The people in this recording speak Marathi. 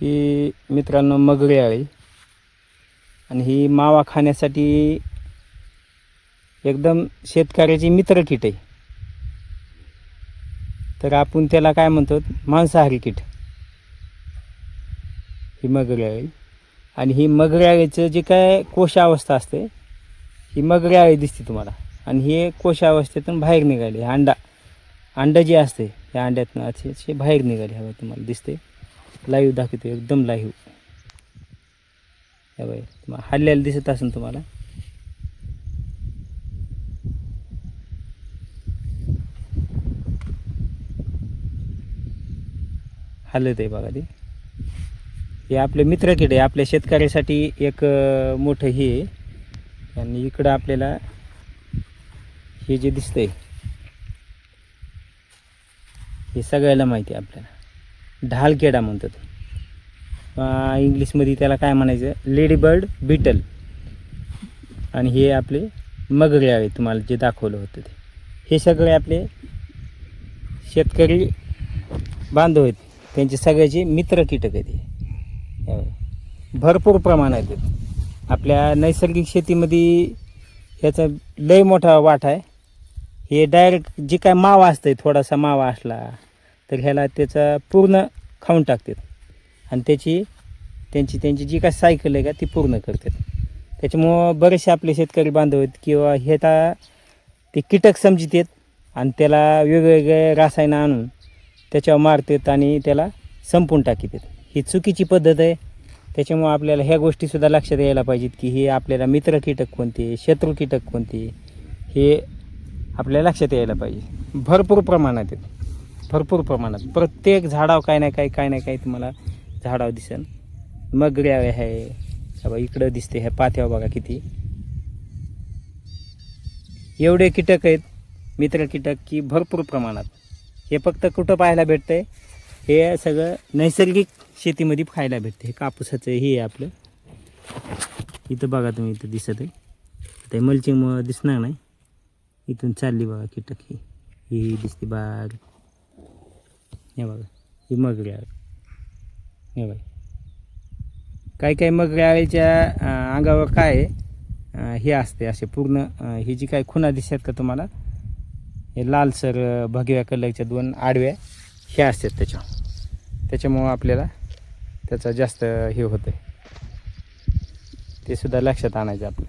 ही मित्रांनो मगरी आळी आणि ही मावा खाण्यासाठी एकदम शेतकऱ्याची मित्र कीट आहे. तर आपण त्याला काय म्हणतो? मांसाहारी कीट. ही मगरी आळी आणि ही मगरी आळीचं जे काय कोशावस्था असते ही मगरी आळी दिसते तुम्हाला. आणि हे कोशावस्थेतून बाहेर निघाली. अंडा अंडं जे असते त्या अंड्यातनं असे असे बाहेर निघाले हवं तुम्हाला दिसते. लाईव्ह दाखवते एकदम लाईव्ह. या बाई तुम्हाला हल्ल्याला दिसत असेल तुम्हाला. हलत आहे बघा ते. हे आपले मित्र किड आहे आपल्या शेतकऱ्यासाठी एक मोठं हे आहे. आणि इकडं आपल्याला हे जे दिसतंय हे सगळ्याला माहिती आहे आपल्याला. ढालकेडा म्हणतात. इंग्लिशमध्ये त्याला काय म्हणायचं? Lady bird beetle. आणि हे आपले मगरे आहे तुम्हाला जे दाखवलं होतं ते. हे सगळे आपले शेतकरी बांधव आहेत. त्यांचे सगळ्याचे मित्र कीटक आहेत भरपूर प्रमाणात आहेत. आपल्या नैसर्गिक शेतीमध्ये ह्याचा लय मोठा वाटा आहे. हे डायरेक्ट जे काय मावा असतं थोडासा मावा असला तर ह्याला त्याचा पूर्ण खाऊन टाकतात. आणि त्याची त्यांची त्यांची जी काय सायकल आहे का ती पूर्ण करतात. त्याच्यामुळं बरेचसे आपले शेतकरी बांधव आहेत किंवा हे आता ते कीटक समजित आहेत आणि त्याला वेगवेगळे रासायनं आणून त्याच्यावर मारतात आणि त्याला संपून टाकीतात. ही चुकीची पद्धत आहे. त्याच्यामुळं आपल्याला ह्या गोष्टीसुद्धा लक्षात यायला पाहिजेत की हे आपल्याला मित्र कीटक कोणते शत्रू कीटक कोणते हे आपल्याला लक्षात यायला पाहिजे. भरपूर प्रमाणात आहेत. भरपूर प्रमाणात. प्रत्येक झाडावर काय नाही काय काय नाही काय तुम्हाला झाडावर दिसेल. मगऱ्या आहे बाबा इकडं दिसते ह्या पाथ्यावर बघा किती. एवढे कीटक आहेत मित्र कीटक की भरपूर प्रमाणात. हे फक्त कुठं पाहायला भेटतंय? हे सगळं नैसर्गिक शेतीमध्ये खायला भेटते हे कापूसाचं हे आहे आपलं. इथं बघा तुम्ही इथं दिसत आहे. ते मल्चिंगमुळं दिसणार नाही. इथून चालली बघा कीटक ही. ही दिसते बाग. हे बघा ही मगरी हे बघा. काही काही मगरी आळीच्या अंगावर काय आहे, हे असते असे पूर्ण ही जी काही खुणा दिसतात का तुम्हाला हे लालसर भगव्या कलरच्या दोन आडव्या हे असतात त्याच्या. त्याच्यामुळं आपल्याला त्याचा जास्त हे होतं ते सुद्धा लक्षात आणायचं आपलं.